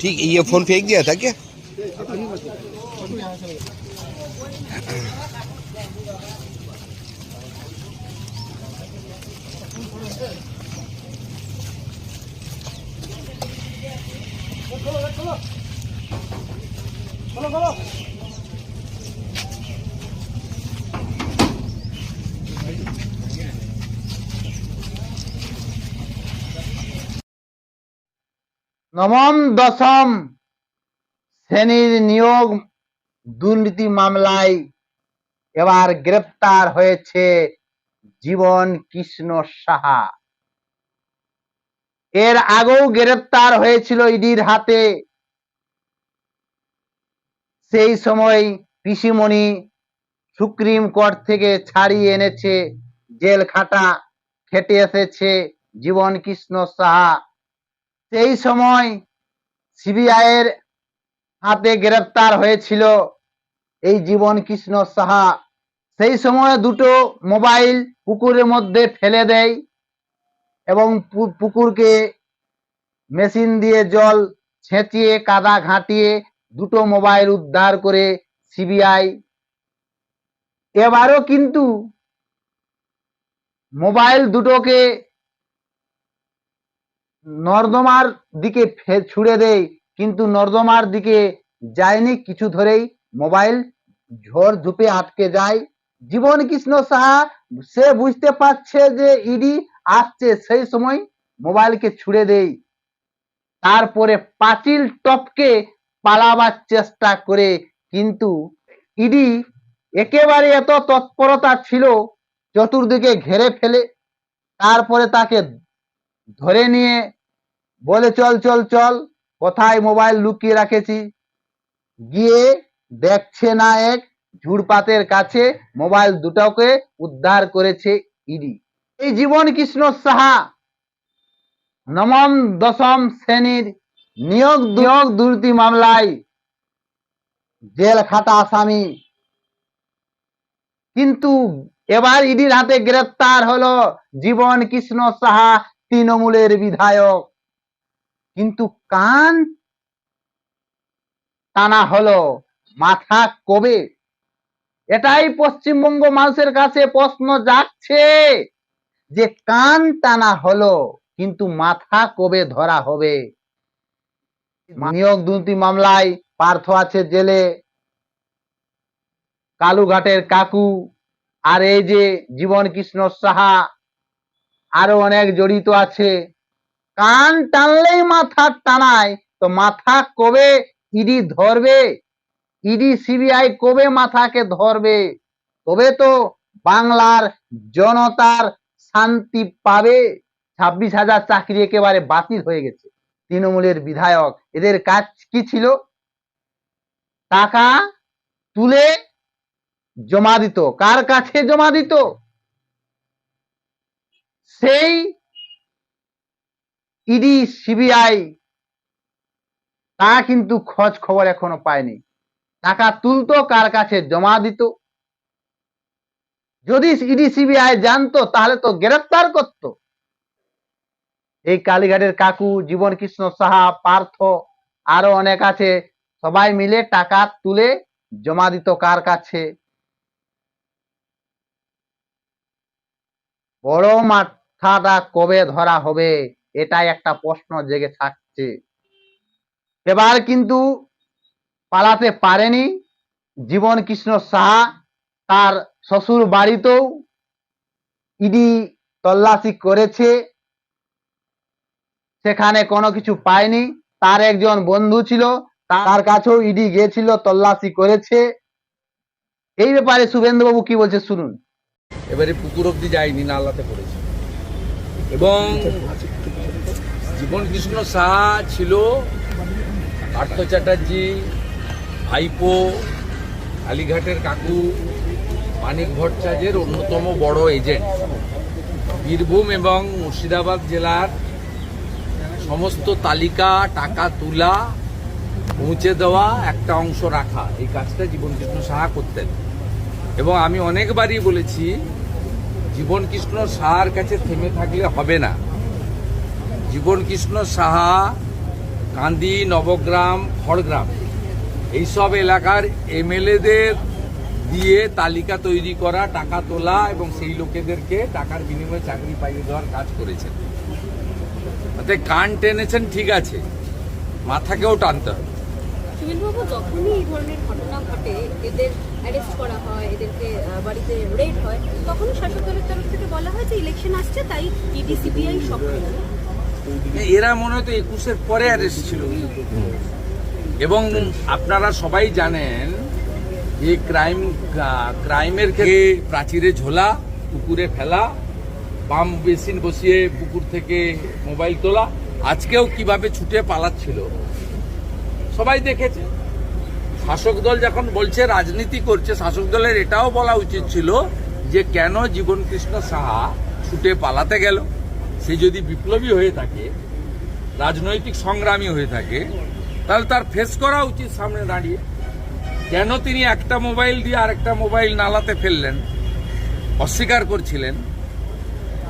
ठीक ये फोन फेंक दिया था क्या নবম দশম শ্রেণির নিয়োগ দুর্নীতি মামলায় এবার গ্রেপ্তার হয়েছে জীবন কৃষ্ণ সাহা। এর আগেও গ্রেপ্তার হয়েছিল ইডির হাতে। সেই সময় পিসিমণি সুপ্রিম কোর্ট থেকে ছাড়িয়ে এনেছে, জেল খাটা, খেটে এসেছে জীবন কৃষ্ণ সাহা। সেই সময় সিবিআই এর হাতে গ্রেপ্তার হয়েছিল এই জীবন কৃষ্ণ সাহা। সেই সময় দুটো মোবাইল পুকুরের মধ্যে ফেলে দেয় এবং পুকুরকে মেশিন দিয়ে জল ছেঁচিয়ে, কাদা ঘাঁটিয়ে দুটো মোবাইল উদ্ধার করে সিবিআই। এবারও কিন্তু মোবাইল দুটোকে নর্দমার দিকে ছুড়ে দেয়, কিন্তু নর্দমার দিকে যায়নি কিছু ধরেই। মোবাইল ঝড় ঝুপে আটকে যায়। জীবন কৃষ্ণ সাহা, সে বুঝতে পারছে যে ইডি আসছে সেই সময় মোবাইলকে ছুড়ে দেয়। তারপরে পাঁচিল টপকে পালাবার চেষ্টা করে, কিন্তু ইডি একেবারে এত তৎপরতা ছিল, চতুর্দিকে ঘেরে ফেলে। তারপরে তাকে ধরে নিয়ে বলে, চল চল চল, কোথায় মোবাইল লুকিয়ে রাখেছি? গিয়ে দেখছে না এক ঝুড়পাতের কাছে মোবাইল দুটোকে উদ্ধার করেছে ইডি। এই জীবন কৃষ্ণ সাহা, নবম, দশম শ্রেণির নিয়োগ নিয়োগ দুর্নীতি মামলায় জেল খাটা আসামি। কিন্তু এবার ইডির হাতে গ্রেপ্তার হলো জীবন কৃষ্ণ সাহা তৃণমূলের বিধায়ক। কিন্তু কান টানা হলো, মাথা কবে? এটাই পশ্চিমবঙ্গ মানুষের কাছে প্রশ্ন যাচ্ছে যে কান টানা হলো, কিন্তু মাথা কবে ধরা হবে? নিয়োগ দুর্নীতি মামলায় পার্থ আছে জেলে, কালুঘাটের কাকু আর এই যে জীবন কৃষ্ণ সাহা আরও অনেক জড়িত আছে। কান টানলেই মাথা টানায়, তো মাথা কবে ইডি ধরবে? ইডি সিবিআই কবে মাথাকে ধরবে? তবে তো বাংলার জনতার শান্তি পাবে। ছাব্বিশ হাজার চাকরি একেবারে বাতিল হয়ে গেছে, তৃণমূলের বিধায়ক। এদের কাজ কি ছিল? টাকা তুলে জমা দিত। কার কাছে জমা দিত? সেই ইডি সিবিআই তা কিন্তু খোঁজ খবর এখনও পায়নি। টাকা তুলতো, কার কাছে জমা দিত? যদি ইডি সিবিআই জানতো, তাহলে তো গ্রেফতার করত। এই কালীঘাটের কাকু জীবন কৃষ্ণ সাহা, পার্থ, আরও অনেক আছে। সবাই মিলে টাকা তুলে জমা দিত কার কাছে? বড় মাথাটা কবে ধরা হবে, এটাই একটা প্রশ্ন জেগে থাকছে। এবার কিন্তু পালাতে পারেনি জীবন কৃষ্ণ সাহা, তার শ্বশুর বাড়িতেও ইডি তল্লাশি করেছে, সেখানে কোনো কিছু পায়নি। তার একজন বন্ধু ছিল, তার কাছেও ইডি গিয়েছিল, তল্লাশি করেছে। এই ব্যাপারে শুভেন্দু বাবু কি বলছে শুনুন। এবারে পুকুর অব্দি যায়নি, নালাতে পড়েছে। এবং জীবন কৃষ্ণ সাহা ছিল পার্থ চ্যাটার্জি, ভাইপো, কালীঘাটের কাকু, মানিক ভট্টাচার্যের অন্যতম বড় এজেন্ট। বীরভূম এবং মুর্শিদাবাদ জেলার সমস্ত তালিকা, টাকা তোলা পৌঁছে দেওয়া একটা অংশ রাখা। এই কাজটা জীবনকৃষ্ণ সাহা করতেন। এবং আমি অনেকবারই বলেছি জীবন কৃষ্ণ সাহার কাছে থেমে থাকলে হবে না। জীবন কৃষ্ণ সাহা, কান্দি, নবগ্রাম, খড়গ্রাম, এইসব এলাকার এমএলএদের দিয়ে তালিকা তৈরি করা, টাকা তোলা এবং সেই লোকেদেরকে টাকার বিনিময়ে চাকরি পাইয়ে দেওয়ার কাজ করেছেন। তাতে কান টেনেছেন, ঠিক আছে। মাথাকেও টানতে হবে। যখনই এই ধরনের ঘটনা ঘটে এদের অ্যারেস্ট করা হয় এদেরকে বাড়িতে রেড হয় তখনই শাসক দলের তরফ থেকে বলা হয় যে ইলেকশন আসছে, তাই ইডি সিবিআই সক্রিয় এরা মনে হয় তো একুশের পরে অ্যারেস্ট ছিল। এবং আপনারা সবাই জানেন যে ক্রাইম ক্রাইমের ক্ষেত্রে প্রাচীরে ঝোলা, পুকুরে ফেলা পাম বেসিন বসিয়ে পুকুর থেকে মোবাইল তোলা, আজকেও কীভাবে ছুটে পালাচ্ছিল, সবাই দেখেছে। শাসক দল যখন বলছে, রাজনীতি করছে, শাসক দলের এটাও বলা উচিত ছিল যে, কেন জীবন কৃষ্ণ সাহা ছুটে পালাতে গেল? সে যদি বিপ্লবী হয়ে থাকে, রাজনৈতিক সংগ্রামী হয়ে থাকে, তাহলে তার ফেস করা উচিত সামনে দাঁড়িয়ে। কেন তিনি একটা মোবাইল দিয়ে আরেকটা মোবাইল নালাতে ফেললেন? অস্বীকার করছিলেন।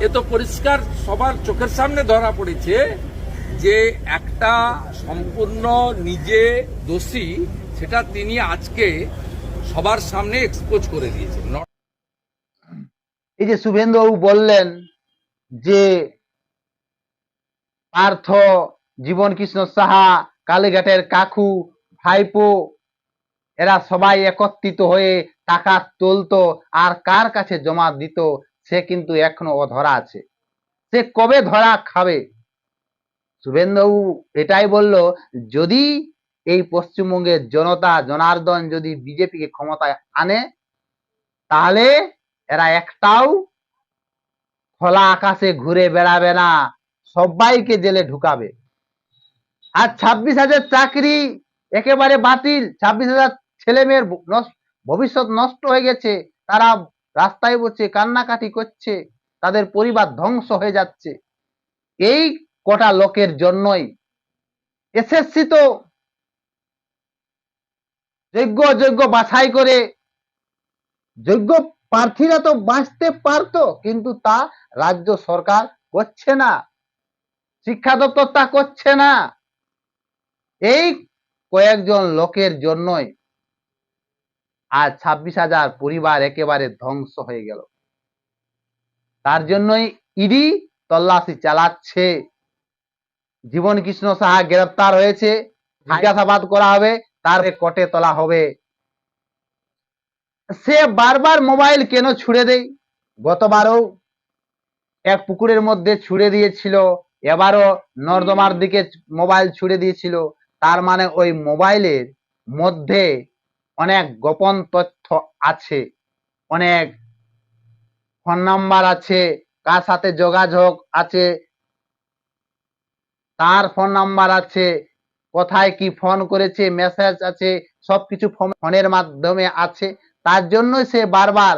এ তো পরিষ্কার সবার চোখের সামনে ধরা পড়েছে যে, একটা সম্পূর্ণ নিজে দোষী সেটা তিনি আজকে সবার সামনে এক্সপোজ করে দিয়েছেন। এই যে শুভেন্দুবাবু বললেন যে পার্থ জীবন কৃষ্ণ সাহা, কালীঘাটের কাকু, ভাইপো, এরা সবাই একত্রিত হয়ে টাকা তুলতো আর কার কাছে জমা দিত, সে কিন্তু এখনও অধরা আছে। সে কবে ধরা খাবে? শুভেন্দুবাবু এটাই বলল, যদি এই পশ্চিমবঙ্গের জনতা, জনার্দন যদি বিজেপিকে ক্ষমতায় আনে, তাহলে এরা একটাও খোলা আকাশে ঘুরে বেড়াবে না। সবাইকে জেলে ঢুকাবে। আর ছাব্বিশ হাজার চাকরি একেবারে বাতিল। ছাব্বিশ হাজার ছেলে মেয়ের ভবিষ্যৎ নষ্ট হয়ে গেছে। তারা রাস্তায় বসে কান্নাকাটি করছে। তাদের পরিবার ধ্বংস হয়ে যাচ্ছে। এই কটা লোকের জন্যই এসএসসি তো যোগ্য যোগ্য বাছাই করে যোগ্য প্রার্থীরা তো বাঁচতে পারতো কিন্তু তা রাজ্য সরকার করছে না। শিক্ষা দপ্তর তা করছে না। এই কয়েকজন লোকের জন্যই আজ ছাব্বিশ হাজার পরিবার একেবারে ধ্বংস হয়ে গেল। তার জন্যই ইডি তল্লাশি চালাচ্ছে। জীবন কৃষ্ণ সাহা গ্রেপ্তার হয়েছে। জিজ্ঞাসাবাদ করা হবে। তার কটে তোলা হবে। সে বারবার মোবাইল কেন ছুড়ে দেয়? গতবারও এক পুকুরের মধ্যে ছুড়ে দিয়েছিল, এবারও নর্দমার দিকে মোবাইল ছুড়ে দিয়েছিল। তার মানে ওই মোবাইলের মধ্যে অনেক গোপন তথ্য আছে, অনেক ফোন নাম্বার আছে, কার সাথে যোগাযোগ আছে, তার ফোন নাম্বার আছে কোথায় কি ফোন করেছে মেসেজ আছে, সবকিছু ফোনের মাধ্যমে আছে। তার জন্য সে বারবার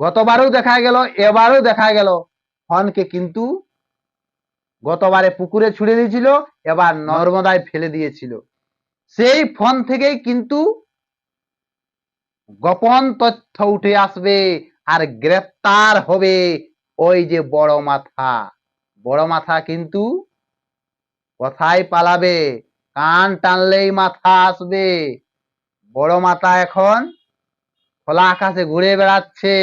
গতবারও দেখা গেল, এবারও দেখা গেল। ফোনকে কিন্তু গতবারে পুকুরে ছুড়ে দিয়েছিল, এবার নর্মদায় ফেলে দিয়েছিল। সেই ফোন থেকেই কিন্তু গোপন তথ্য উঠে আসবে আর গ্রেপ্তার হবে ওই যে বড় মাথা। বড় মাথা কিন্তু কোথায় পালাবে? কান টানলেই মাথা আসবে। বড় মাথা এখন খোলা আকাশে ঘুরে বেড়াচ্ছে।